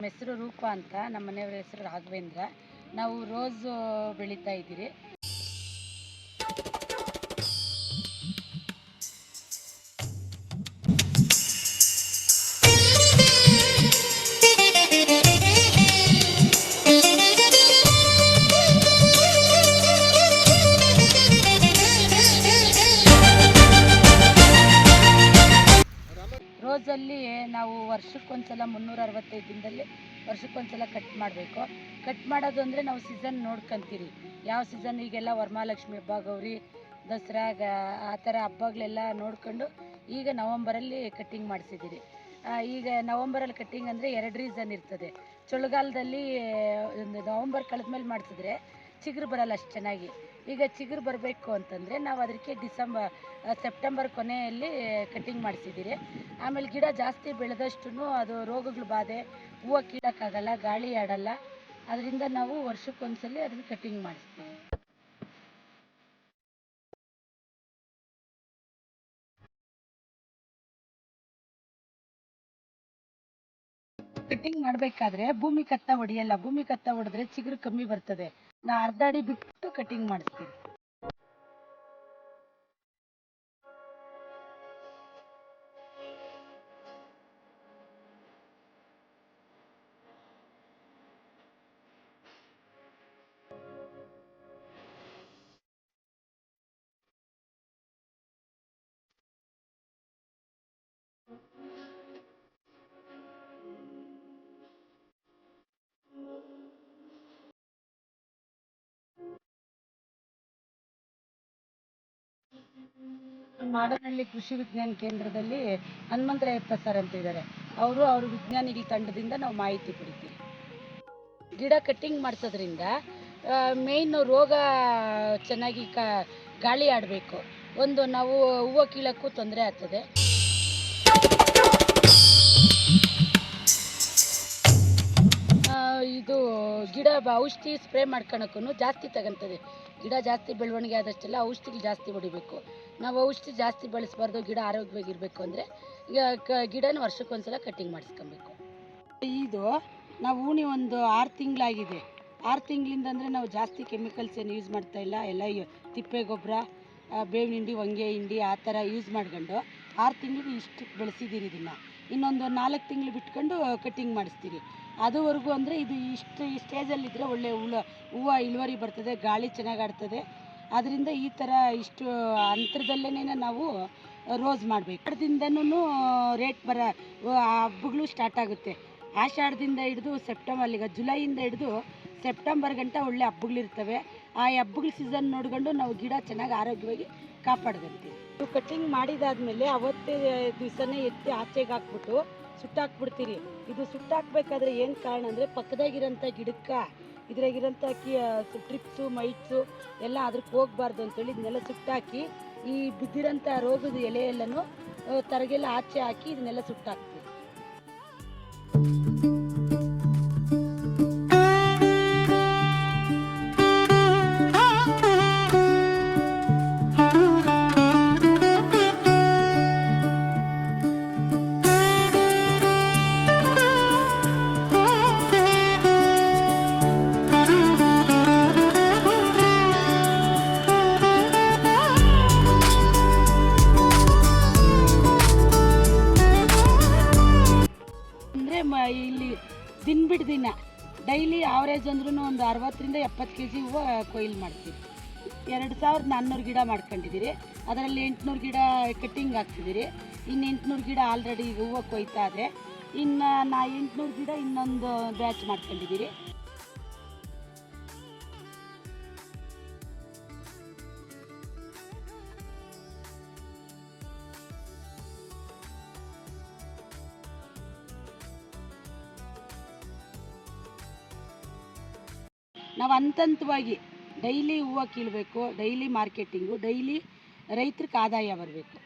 ನಮ್ಮ ಹೆಸರು ರೂಪ ಅಂತ ನಮ್ಮ ಮನೆಯವ್ರ ಹೆಸರು ರಾಘವೇಂದ್ರ. ನಾವು ರೋಸ್ ಬೆಳೀತಾ ಇದ್ದೀರಿ. ರೋಸಲ್ಲಿ ನಾವು ವರ್ಷಕ್ಕೊಂದ್ಸಲ ಮುನ್ನೂರ ಅರವತ್ತೈದು ದಿನದಲ್ಲಿ ವರ್ಷಕ್ಕೊಂದ್ಸಲ ಕಟ್ ಮಾಡಬೇಕು. ಕಟ್ ಮಾಡೋದು ಅಂದರೆ ನಾವು ಸೀಸನ್ ನೋಡ್ಕೊಂತೀರಿ. ಯಾವ ಸೀಸನ್ ಈಗೆಲ್ಲ ವರಮಹಾಲಕ್ಷ್ಮಿ ಹಬ್ಬ, ಗೌರಿ ದಸರಾ ಆ ಥರ ಹಬ್ಬಗಳೆಲ್ಲ ನೋಡ್ಕೊಂಡು ಈಗ ನವಂಬರಲ್ಲಿ ಕಟ್ಟಿಂಗ್ ಮಾಡಿಸಿದ್ದೀರಿ. ಈಗ ನವಂಬರಲ್ಲಿ ಕಟ್ಟಿಂಗ್ ಅಂದರೆ ಎರಡು ರೀಸನ್ ಇರ್ತದೆ. ಚಳಿಗಾಲದಲ್ಲಿ ನವಂಬರ್ ಕಳೆದ್ಮೇಲೆ ಮಾಡಿಸಿದ್ರೆ ಚಿಗುರು ಬರಲ್ಲ ಅಷ್ಟು ಚೆನ್ನಾಗಿ. ಈಗ ಚಿಗುರು ಬರಬೇಕು ಅಂತಂದರೆ ನಾವು ಅದಕ್ಕೆ ಡಿಸೆಂಬರ್ ಸೆಪ್ಟೆಂಬರ್ ಕೊನೆಯಲ್ಲಿ ಕಟ್ಟಿಂಗ್ ಮಾಡಿಸಿದ್ದೀರಿ. ಆಮೇಲೆ ಗಿಡ ಜಾಸ್ತಿ ಬೆಳೆದಷ್ಟು ಅದು ರೋಗಗಳ ಬಾಧೆ, ಹೂವು ಕೀಳೋಕ್ಕಾಗಲ್ಲ, ಗಾಳಿ ಆಡಲ್ಲ. ಅದರಿಂದ ನಾವು ವರ್ಷಕ್ಕೊಂದ್ಸಲ ಅದನ್ನ ಕಟ್ಟಿಂಗ್ ಮಾಡಿಸ್ತೀವಿ. ಕಟ್ಟಿಂಗ್ ಮಾಡಬೇಕಾದ್ರೆ ಭೂಮಿ ಕತ್ತ ಹೊಡಿಯಲ್ಲ, ಭೂಮಿ ಕತ್ತ ಹೊಡೆದ್ರೆ ಚಿಗುರು ಕಮ್ಮಿ ಬರ್ತದೆ. ನಾ ಅರ್ಧ ಬಿಟ್ಟು ಕಟಿಂಗ್ ಮಾಡಿಸ್ತೀವಿ ಮಾಡನಹಳ್ಳಿ ಕೃಷಿ ವಿಜ್ಞಾನ ಕೇಂದ್ರದಲ್ಲಿ ಹನುಮಂತರಾಯಪ್ಪ ಸರ್ ಅಂತ ಇದ್ದಾರೆ. ಅವರು ಅವ್ರ ವಿಜ್ಞಾನಿಗಳ ತಂಡದಿಂದ ನಾವು ಮಾಹಿತಿ ಪಡಿತೀವಿ. ಗಿಡ ಕಟ್ಟಿಂಗ್ ಮಾಡಿಸೋದ್ರಿಂದ ಮೇಯ್ನು ರೋಗ ಚೆನ್ನಾಗಿ ಕ, ಗಾಳಿ ಆಡಬೇಕು. ಒಂದು ನಾವು ಹೂವು ಕೀಳಕ್ಕೂ ತೊಂದರೆ ಆಗ್ತದೆ. ಔಷಧಿ ಸ್ಪ್ರೇ ಮಾಡ್ಕೊಳಕ್ಕೂ ಜಾಸ್ತಿ ತಗೊಂತದೆ. ಗಿಡ ಜಾಸ್ತಿ ಬೆಳವಣಿಗೆ ಆದಷ್ಟೆಲ್ಲ ಔಷಧಿಗಳು ಜಾಸ್ತಿ ಹೊಡಿಬೇಕು. ನಾವು ಔಷಧಿ ಜಾಸ್ತಿ ಬಳಸಬಾರ್ದು, ಗಿಡ ಆರೋಗ್ಯವಾಗಿರಬೇಕು ಅಂದರೆ ಗಿಡನ ವರ್ಷಕ್ಕೊಂದ್ಸಲ ಕಟ್ಟಿಂಗ್ ಮಾಡಿಸ್ಕೊಬೇಕು. ಇದು ನಾವು ಒಂದು ಆರು ತಿಂಗಳಾಗಿದೆ. ಆರು ತಿಂಗಳಿಂದ ಅಂದರೆ ನಾವು ಜಾಸ್ತಿ ಕೆಮಿಕಲ್ಸ್ ಏನು ಯೂಸ್ ಮಾಡ್ತಾ ಇಲ್ಲ. ಎಲ್ಲ ತಿಪ್ಪೆ ಗೊಬ್ಬರ ಬೇವಿನ ಹಿಂಡಿ, ಹೊಂಗೆ ಹಿಂಡಿ ಆ ಥರ ಯೂಸ್ ಮಾಡ್ಕೊಂಡು ಆರು ತಿಂಗಳಿಗೆ ಇಷ್ಟು ಬೆಳೆಸಿದ್ದೀರಿ ಇದನ್ನು. ಇನ್ನೊಂದು ನಾಲ್ಕು ತಿಂಗಳು ಬಿಟ್ಕೊಂಡು ಕಟ್ಟಿಂಗ್ ಮಾಡಿಸ್ತೀರಿ. ಅದುವರೆಗೂ ಅಂದರೆ ಇದು ಇಷ್ಟು, ಈ ಸ್ಟೇಜಲ್ಲಿದ್ದರೆ ಒಳ್ಳೆ ಹುಳ, ಹೂವು ಇಳುವರಿ ಬರ್ತದೆ, ಗಾಳಿ ಚೆನ್ನಾಗಿ ಆಡ್ತದೆ. ಅದರಿಂದ ಈ ಥರ ಇಷ್ಟು ಅಂತರದಲ್ಲೇ ನಾವು ರೋಸ್ ಮಾಡಬೇಕು. ಆಷಾಢದಿಂದನೂ ರೇಟ್ ಬರ ಹಬ್ಬಗಳು ಸ್ಟಾರ್ಟ್ ಆಗುತ್ತೆ. ಆಷಾಢದಿಂದ ಹಿಡಿದು ಸೆಪ್ಟೆಂಬರ್ ಈಗ ಜುಲೈಯಿಂದ ಹಿಡಿದು ಸೆಪ್ಟೆಂಬರ್ ಗಂಟ ಒಳ್ಳೆ ಹಬ್ಬಗಳಿರ್ತವೆ. ಆ ಹಬ್ಬಗಳ ಸೀಸನ್ ನೋಡ್ಕೊಂಡು ನಾವು ಗಿಡ ಚೆನ್ನಾಗಿ ಆರೋಗ್ಯವಾಗಿ ಕಾಪಾಡ್ಕೊಂತೀವಿ. ಕಟಿಂಗ್ ಮಾಡಿದಾದ್ಮೇಲೆ ಅವತ್ತೇ ದಿವಸನೇ ಎತ್ತಿ ಆಚೆಗೆ ಹಾಕ್ಬಿಟ್ಟು ಸುಟ್ಟಾಕ್ಬಿಡ್ತೀರಿ. ಇದು ಸುಟ್ಟಾಕ್ಬೇಕಾದ್ರೆ ಏನು ಕಾರಣ ಅಂದರೆ ಪಕ್ಕದಾಗಿರೋಂಥ ಗಿಡಕ್ಕೆ, ಇದ್ರಾಗಿರೋಂಥ ಕಿ ಟ್ರಿಪ್ಸು, ಮೈಟ್ಸು ಎಲ್ಲ ಅದಕ್ಕೆ ಹೋಗ್ಬಾರ್ದು ಅಂತೇಳಿ ಇದನ್ನೆಲ್ಲ ಸುಟ್ಟಾಕಿ, ಈ ಬಿದ್ದಿರೋಂಥ ರೋಗದ ಎಲೆಯೆಲ್ಲನೂ ತರಗೆಲ್ಲ ಆಚೆ ಹಾಕಿ ಇದನ್ನೆಲ್ಲ ಸುಟ್ಟಾಕ್ತೀವಿ. ದಿನ ಬಿಟ್ಟು ದಿನ ಡೈಲಿ ಆವ್ರೇಜ್ ಅಂದ್ರೂ ಒಂದು ಅರವತ್ತರಿಂದ ಎಪ್ಪತ್ತು ಕೆ ಜಿ ಹೂವು ಕೊಯ್ಲು ಮಾಡ್ತೀವಿ. ಎರಡು ಸಾವಿರದ ನಾನ್ನೂರು ಗಿಡ ಮಾಡ್ಕೊಂಡಿದ್ದೀರಿ. ಅದರಲ್ಲಿ ಎಂಟುನೂರು ಗಿಡ ಕಟ್ಟಿಂಗ್ ಹಾಕ್ತಿದ್ದೀರಿ. ಇನ್ನು ಎಂಟುನೂರು ಗಿಡ ಆಲ್ರೆಡಿ ಹೂವು ಕೊಯ್ತಾ ಇದೆ ಇನ್ನು ನಾ ಎಂಟುನೂರು ಗಿಡ ಇನ್ನೊಂದು ಬ್ಯಾಚ್ ಮಾಡ್ಕೊಂಡಿದ್ದೀರಿ. ನಾವು ಹಂತ ಹಂತವಾಗಿ ಡೈಲಿ ಹೂವು ಕೀಳಬೇಕು ಡೈಲಿ ಮಾರ್ಕೆಟಿಂಗು ಡೈಲಿ ರೈತ್ರಿಗೆ ಆದಾಯ ಬರಬೇಕು.